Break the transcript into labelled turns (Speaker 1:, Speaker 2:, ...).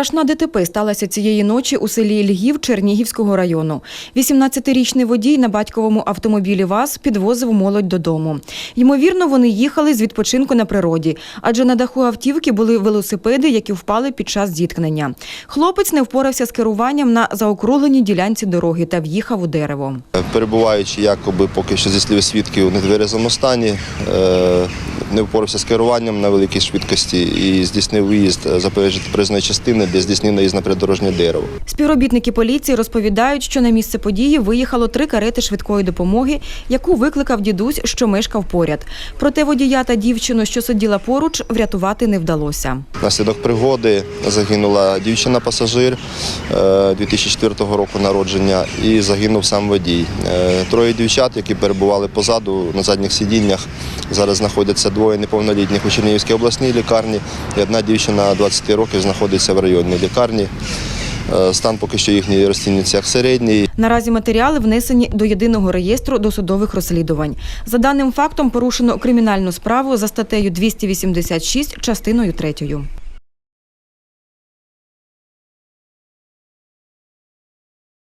Speaker 1: Страшна ДТП сталася цієї ночі у селі Льгів Чернігівського району. 18-річний водій на батьковому автомобілі ВАЗ підвозив молодь додому. Ймовірно, вони їхали з відпочинку на природі, адже на даху автівки були велосипеди, які впали під час зіткнення. Хлопець не впорався з керуванням на заокругленій ділянці дороги та в'їхав у дерево.
Speaker 2: Перебуваючи якоби поки що зі слів свідків у нетверезому стані, е, не впорався з керуванням на великій швидкості і здійснив виїзд за проїзної частини, де здійснив наїзд на придорожнє дерево.
Speaker 1: Співробітники поліції розповідають, що на місце події виїхало три карети швидкої допомоги, яку викликав дідусь, що мешкав поряд. Проте водія та дівчину, що сиділа поруч, врятувати не вдалося.
Speaker 2: Внаслідок пригоди загинула дівчина-пасажир е, 2004 року народження і загинув сам водій. Е, Троє дівчат, які перебували позаду на задніх сидіннях. Зараз знаходяться двоє неповнолітніх у Чернігівській обласній лікарні і одна дівчина 20 років знаходиться в районній лікарні. Е, Стан поки що їхній розцінюється як середній.
Speaker 1: Наразі матеріали внесені до єдиного реєстру досудових розслідувань. За даним фактом порушено кримінальну справу за статтею 286 частиною 3.